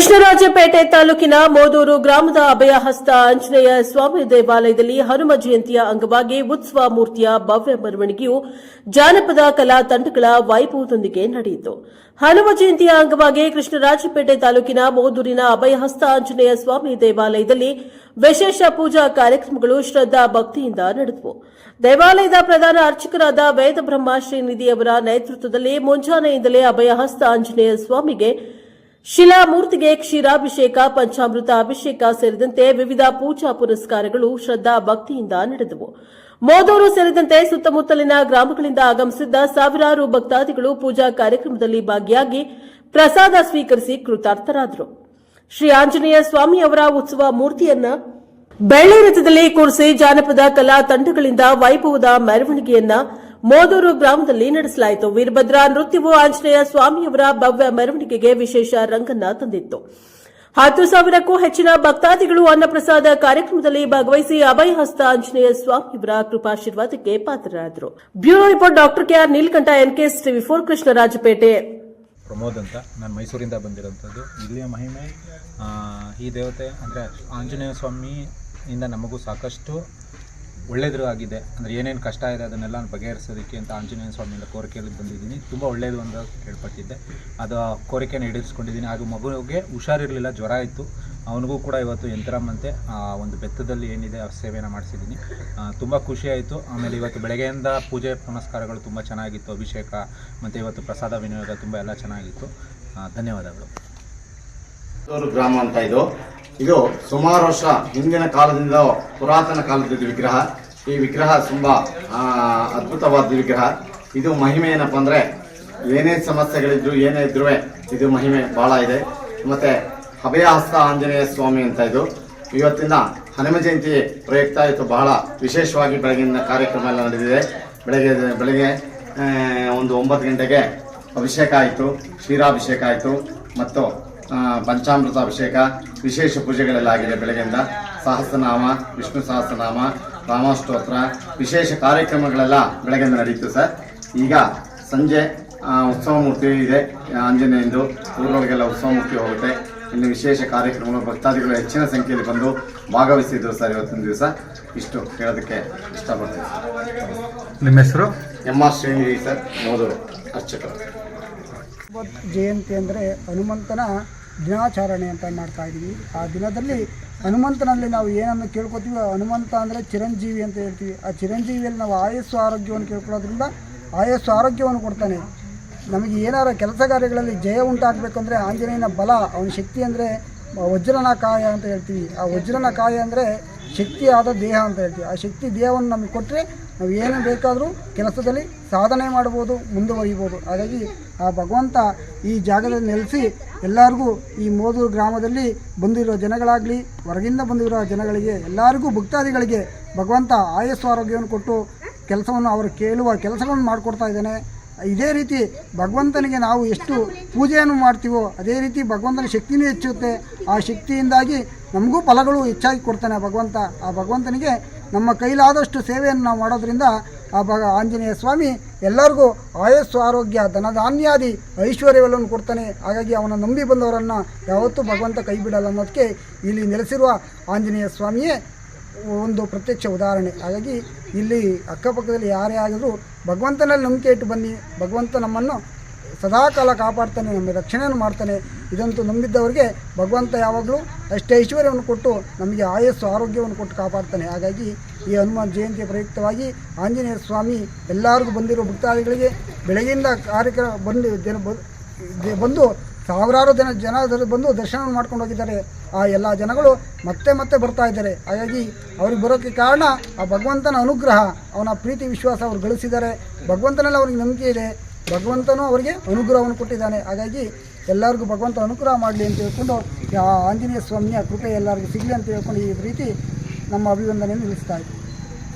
ಕೃಷ್ಣರಾಜಪೇಟೆ ತಾಲೂಕಿನ ಮೋದೂರು ಗ್ರಾಮದ ಅಭಯಹಸ್ತ ಆಂಜನೇಯ ಸ್ವಾಮಿ ದೇವಾಲಯದಲ್ಲಿ ಹನುಮ ಜಯಂತಿಯ ಅಂಗವಾಗಿ ಉತ್ಸವ ಮೂರ್ತಿಯ ಭವ್ಯ ಮೆರವಣಿಗೆಯು ಜಾನಪದ ಕಲಾ ತಂಡಗಳ ವೈಭವದೊಂದಿಗೆ ನಡೆಯಿತು. ಹನುಮ ಜಯಂತಿಯ ಅಂಗವಾಗಿ ಕೃಷ್ಣರಾಜಪೇಟೆ ತಾಲೂಕಿನ ಮೋದೂರಿನ ಅಭಯಹಸ್ತ ಆಂಜನೇಯ ಸ್ವಾಮಿ ದೇವಾಲಯದಲ್ಲಿ ವಿಶೇಷ ಪೂಜಾ ಕಾರ್ಯಕ್ರಮಗಳು ಶ್ರದ್ದಾ ಭಕ್ತಿಯಿಂದ ನಡೆದವು. ದೇವಾಲಯದ ಪ್ರಧಾನ ಅರ್ಚಕರಾದ ವೇದಬ್ರಹ್ಮ ಶ್ರೀನಿಧಿಯವರ ನೇತೃತ್ವದಲ್ಲಿ ಮುಂಜಾನೆಯಿಂದಲೇ ಅಭಯಹಸ್ತ ಆಂಜನೇಯ ಸ್ವಾಮಿಗೆ ಶಿಲಾಮೂರ್ತಿಗೆ ಕ್ಷೀರಾಭಿಷೇಕ, ಪಂಚಾಮೃತ ಅಭಿಷೇಕ ಸೇರಿದಂತೆ ವಿವಿಧ ಪೂಜಾ ಪುರಸ್ಕಾರಗಳು ಶ್ರದ್ದಾ ಭಕ್ತಿಯಿಂದ ನಡೆದವು. ಮೋದೂರು ಸೇರಿದಂತೆ ಸುತ್ತಮುತ್ತಲಿನ ಗ್ರಾಮಗಳಿಂದ ಆಗಮಿಸಿದ್ದ ಸಾವಿರಾರು ಭಕ್ತಾದಿಗಳು ಪೂಜಾ ಕಾರ್ಯಕ್ರಮದಲ್ಲಿ ಭಾಗಿಯಾಗಿ ಪ್ರಸಾದ ಸ್ವೀಕರಿಸಿ ಕೃತಾರ್ಥರಾದರು. ಶ್ರೀ ಆಂಜನೇಯ ಸ್ವಾಮಿ ಅವರ ಉತ್ಸವ ಮೂರ್ತಿಯನ್ನ ಬೆಳ್ಳಿ ರಥದಲ್ಲಿ ಕೂರಿಸಿ ಜಾನಪದ ಕಲಾ ತಂಡಗಳಿಂದ ವೈಭವದ ಮೆರವಣಿಗೆಯನ್ನ ಮೋದೂರು ಗ್ರಾಮದಲ್ಲಿ ನಡೆಸಲಾಯಿತು. ವೀರಭದ್ರ ನೃತ್ಯವು ಆಂಜನೇಯ ಸ್ವಾಮಿಯವರ ಭವ್ಯ ಮೆರವಣಿಗೆಗೆ ವಿಶೇಷ ರಂಗನ್ನ ತಂದಿತ್ತು. ಹತ್ತು ಸಾವಿರಕ್ಕೂ ಹೆಚ್ಚಿನ ಭಕ್ತಾದಿಗಳು ಅನ್ನಪ್ರಸಾದ ಕಾರ್ಯಕ್ರಮದಲ್ಲಿ ಭಾಗವಹಿಸಿ ಅಭಯ ಹಸ್ತ ಆಂಜನೇಯ ಸ್ವಾಮಿಯವರ ಕೃಪಾಶೀರ್ವಾದಕ್ಕೆ ಪಾತ್ರರಾದರು. Bureau report doctor KR Neelakantha NKS TV four Krishnarajapete. Pramod ಅಂತ ನಾನು ಮೈಸೂರಿಂದ ಬಂದಿರೋಂಥದ್ದು. ಇಲ್ಲಿಯ ಮಹಿಮೆ ಈ ದೇವತೆ, ಅಂದರೆ ಆಂಜನೇಯ ಸ್ವಾಮಿಯಿಂದ ನಮಗೂ ಸಾಕಷ್ಟು ಒಳ್ಳೆಯದು ಆಗಿದೆ ಅಂದರೆ ಏನೇನು ಕಷ್ಟ ಇದೆ ಅದನ್ನೆಲ್ಲ ಬಗೆಹರಿಸೋದಕ್ಕೆ ಅಂತ ಆಂಜನೇಯ ಸ್ವಾಮಿಯಿಂದ ಕೋರಿಕೆಯಲ್ಲಿ ಬಂದಿದ್ದೀನಿ. ತುಂಬ ಒಳ್ಳೆಯದು ಅಂತ ಕೇಳ್ಪಟ್ಟಿದ್ದೆ. ಅದು ಕೋರಿಕೆನ ಈಡೇರಿಸ್ಕೊಂಡಿದ್ದೀನಿ. ಹಾಗೂ ಮಗುವಿಗೆ ಹುಷಾರಿರಲಿಲ್ಲ, ಜ್ವರ ಇತ್ತು. ಅವನಿಗೂ ಕೂಡ ಇವತ್ತು ಯಂತ್ರಮಂತೆ, ಆ, ಒಂದು ಬೆತ್ತದಲ್ಲಿ ಏನಿದೆ ಆ ಸೇವೆಯನ್ನು ಮಾಡಿಸಿದ್ದೀನಿ. ತುಂಬ ಖುಷಿಯಾಯಿತು ಆಮೇಲೆ ಇವತ್ತು ಬೆಳಗ್ಗೆಯಿಂದ ಪೂಜೆ ಪುನಸ್ಕಾರಗಳು ತುಂಬ ಚೆನ್ನಾಗಿತ್ತು. ಅಭಿಷೇಕ, ಮತ್ತು ಇವತ್ತು ಪ್ರಸಾದ ವಿನಿಯೋಗ ತುಂಬ ಎಲ್ಲ ಚೆನ್ನಾಗಿತ್ತು. ಧನ್ಯವಾದಗಳು. ಗ್ರಾಮ ಅಂತ ಇದು. ಇದು ಸುಮಾರು ವರ್ಷ ಹಿಂದಿನ ಕಾಲದಿಂದ ಪುರಾತನ ಕಾಲದ ವಿಗ್ರಹ. ಈ ವಿಗ್ರಹ ತುಂಬಾ ಅದ್ಭುತವಾದ ವಿಗ್ರಹ. ಇದು ಮಹಿಮೆ ಏನಪ್ಪ ಅಂದ್ರೆ, ಏನೇ ಸಮಸ್ಯೆಗಳಿದ್ರು, ಏನೇ ಇದ್ರೂ ಇದು ಮಹಿಮೆ ಬಹಳ ಇದೆ. ಮತ್ತೆ ಅಭಯಹಸ್ತ ಆಂಜನೇಯ ಸ್ವಾಮಿ ಅಂತ ಇದು. ಇವತ್ತಿನ ಹನುಮ ಜಯಂತಿ ಪ್ರಯುಕ್ತ ಇದು ಬಹಳ ವಿಶೇಷವಾಗಿ ಬೆಳಗಿನ ಕಾರ್ಯಕ್ರಮ ಎಲ್ಲ ನಡೆದಿದೆ. ಬೆಳಗ್ಗೆ ಬೆಳಗ್ಗೆ ಒಂದು ಒಂಬತ್ತು ಗಂಟೆಗೆ ಅಭಿಷೇಕ ಆಯಿತು, ಕ್ಷೀರಾಭಿಷೇಕ ಆಯಿತು, ಮತ್ತು ಪಂಚಾಮೃತ ಅಭಿಷೇಕ ವಿಶೇಷ ಪೂಜೆಗಳೆಲ್ಲ ಆಗಿದೆ ಬೆಳಗ್ಗೆಯಿಂದ. ಸಹಸ್ರನಾಮ, ವಿಷ್ಣು ಸಹಸ್ರನಾಮ ರಾಮಸ್ತೋತ್ರ ವಿಶೇಷ ಕಾರ್ಯಕ್ರಮಗಳೆಲ್ಲ ಬೆಳಗ್ಗೆಯಿಂದ ನಡೀತು ಸರ್. ಈಗ ಸಂಜೆ ಉತ್ಸವ ಮೂರ್ತಿ ಇದೆ ಆಂಜನೇಯಂದು. ಊರೊಳಗೆಲ್ಲ ಉತ್ಸವ ಮೂರ್ತಿ ಹೋಗುತ್ತೆ. ಇಲ್ಲಿ ವಿಶೇಷ ಕಾರ್ಯಕ್ರಮಗಳು ಭಕ್ತಾದಿಗಳು ಹೆಚ್ಚಿನ ಸಂಖ್ಯೆಯಲ್ಲಿ ಬಂದು ಭಾಗವಹಿಸಿದ್ರು ಸರ್ ಇವತ್ತಿನ ದಿವಸ. ಇಷ್ಟು ಹೇಳೋದಕ್ಕೆ ಇಷ್ಟಪಡ್ತೀನಿ ನಿಮ್ಮ ಹೆಸರು? M R Srinidhi sir Modur ಅರ್ಚಕರು. ಜಯಂತಿ ಅಂದರೆ ಹನುಮಂತನ ದಿನಾಚರಣೆ ಅಂತ ಮಾಡ್ತಾ ಇದ್ದೀವಿ. ಆ ದಿನದಲ್ಲಿ ಹನುಮಂತನಲ್ಲಿ ನಾವು ಏನನ್ನು ಕೇಳ್ಕೊತೀವಿ ಹನುಮಂತ ಅಂದರೆ ಚಿರಂಜೀವಿ ಅಂತ ಹೇಳ್ತೀವಿ. ಆ ಚಿರಂಜೀವಿಯಲ್ಲಿ ನಾವು ಆಯಸ್ಸು ಆರೋಗ್ಯವನ್ನು ಕೇಳ್ಕೊಳ್ಳೋದ್ರಿಂದ ಆಯಸ್ಸು ಆರೋಗ್ಯವನ್ನು ಕೊಡ್ತಾನೆ. ನಮಗೆ ಏನಾರ ಕೆಲಸ ಕಾರ್ಯಗಳಲ್ಲಿ ಜಯ ಉಂಟಾಗಬೇಕಂದ್ರೆ ಆಂಜನೇಯನ ಬಲ, ಅವನ ಶಕ್ತಿ ಅಂದರೆ ವಜ್ರನ ಕಾಯ ಅಂತ ಹೇಳ್ತೀವಿ. ಆ ವಜ್ರನ ಕಾಯ ಅಂದರೆ ಶಕ್ತಿಯಾದ ದೇಹ ಅಂತ ಹೇಳ್ತೀವಿ. ಆ ಶಕ್ತಿ ದೇಹವನ್ನು ನಮಗೆ ಕೊಟ್ಟರೆ ನಾವು ಏನೇ ಬೇಕಾದರೂ ಕೆಲಸದಲ್ಲಿ ಸಾಧನೆ ಮಾಡ್ಬೋದು, ಮುಂದುವರಿಬೋದು. ಹಾಗಾಗಿ ಆ ಭಗವಂತ ಈ ಜಾಗದಲ್ಲಿ ನೆಲೆಸಿ ಎಲ್ಲರಿಗೂ ಈ ಮೋದೂರು ಗ್ರಾಮದಲ್ಲಿ ಬಂದಿರೋ ಜನಗಳಾಗಲಿ, ಹೊರಗಿಂದ ಬಂದಿರೋ ಜನಗಳಿಗೆ, ಎಲ್ಲರಿಗೂ ಭಕ್ತಾದಿಗಳಿಗೆ ಭಗವಂತ ಆಯಸ್ಸು ಆರೋಗ್ಯವನ್ನು ಕೊಟ್ಟು ಕೆಲಸವನ್ನು ಅವರು ಕೇಳುವ ಕೆಲಸಗಳನ್ನು ಮಾಡಿಕೊಡ್ತಾ ಇದ್ದಾನೆ. ಇದೇ ರೀತಿ ಭಗವಂತನಿಗೆ ನಾವು ಎಷ್ಟು ಪೂಜೆಯನ್ನು ಮಾಡ್ತೀವೋ, ಅದೇ ರೀತಿ ಭಗವಂತನ ಶಕ್ತಿನೂ ಹೆಚ್ಚುತ್ತೆ. ಆ ಶಕ್ತಿಯಿಂದಾಗಿ ನಮಗೂ ಫಲಗಳು ಹೆಚ್ಚಾಗಿ ಕೊಡ್ತಾನೆ ಭಗವಂತ. ಆ ಭಗವಂತನಿಗೆ ನಮ್ಮ ಕೈಲಾದಷ್ಟು ಸೇವೆಯನ್ನು ನಾವು ಮಾಡೋದ್ರಿಂದ ಆ ಭಗ, ಆಂಜನೇಯ ಸ್ವಾಮಿ ಎಲ್ಲರಿಗೂ ಆಯಸ್ಸು, ಆರೋಗ್ಯ, ಧನಧಾನ್ಯಾದಿ ಐಶ್ವರ್ಯವನ್ನು ಕೊಡ್ತಾನೆ. ಹಾಗಾಗಿ ಅವನ ನಂಬಿ ಬಂದವರನ್ನು ಯಾವತ್ತೂ ಭಗವಂತ ಕೈ ಬಿಡಲ್ಲ ಅನ್ನೋದಕ್ಕೆ ಇಲ್ಲಿ ನೆಲೆಸಿರುವ ಆಂಜನೇಯ ಸ್ವಾಮಿಯೇ ಒಂದು ಪ್ರತ್ಯಕ್ಷ ಉದಾಹರಣೆ. ಹಾಗಾಗಿ ಇಲ್ಲಿ ಅಕ್ಕಪಕ್ಕದಲ್ಲಿ ಯಾರೇ ಆಗಿದ್ರು ಭಗವಂತನಲ್ಲಿ ನಂಬಿಕೆ ಇಟ್ಟು ಬನ್ನಿ. ಭಗವಂತ ನಮ್ಮನ್ನು ಸದಾಕಾಲ ಕಾಪಾಡ್ತಾನೆ ನಮ್ಮ ರಕ್ಷಣೆಯನ್ನು ಮಾಡ್ತಾನೆ. ಇದಂತೂ ನಂಬಿದ್ದವರಿಗೆ ಭಗವಂತ ಯಾವಾಗಲೂ ಅಷ್ಟೇ ಐಶ್ವರ್ಯವನ್ನು ಕೊಟ್ಟು ನಮಗೆ ಆಯಸ್ಸು, ಆರೋಗ್ಯವನ್ನು ಕೊಟ್ಟು ಕಾಪಾಡ್ತಾನೆ. ಹಾಗಾಗಿ ಈ ಹನುಮಾನ್ ಜಯಂತಿ ಪ್ರಯುಕ್ತವಾಗಿ ಆಂಜನೇಯ ಸ್ವಾಮಿ ಎಲ್ಲರಿಗೂ ಬಂದಿರೋ ಭಕ್ತಾದಿಗಳಿಗೆ ಬೆಳಗ್ಗೆಯಿಂದ ಕಾರ್ಯಕ್ರಮ ಬಂದು ಜನ ಬಂದು ಸಾವಿರಾರು ಜನ ಜನ ಬಂದು ದರ್ಶನ ಮಾಡ್ಕೊಂಡು ಹೋಗಿದ್ದಾರೆ. ಆ ಎಲ್ಲ ಜನಗಳು ಮತ್ತೆ ಮತ್ತೆ ಬರ್ತಾ ಇದ್ದಾರೆ. ಹಾಗಾಗಿ ಅವ್ರಿಗೆ ಬರೋಕ್ಕೆ ಕಾರಣ ಆ ಭಗವಂತನ ಅನುಗ್ರಹ, ಅವನ ಪ್ರೀತಿ, ವಿಶ್ವಾಸ ಅವ್ರು ಗಳಿಸಿದ್ದಾರೆ. ಭಗವಂತನಲ್ಲಿ ಅವ್ರಿಗೆ ನಂಬಿಕೆ ಇದೆ. ಭಗವಂತನೂ ಅವರಿಗೆ ಅನುಗ್ರಹವನ್ನು ಕೊಟ್ಟಿದ್ದಾನೆ. ಹಾಗಾಗಿ ಎಲ್ಲರಿಗೂ ಭಗವಂತ ಅನುಗ್ರಹ ಮಾಡಲಿ ಅಂತ ಹೇಳ್ಕೊಂಡು ಆ ಆಂಜನೇಯ ಸ್ವಾಮಿಯ ಕೃಪೆ ಎಲ್ಲರಿಗೂ ಸಿಗಲಿ ಅಂತ ಹೇಳ್ಕೊಂಡು ಈ ರೀತಿ ನಮ್ಮ ಅಭಿವಂದನೆಯನ್ನು ನಿಲ್ಲಿಸ್ತಾ ಇದ್ದೀವಿ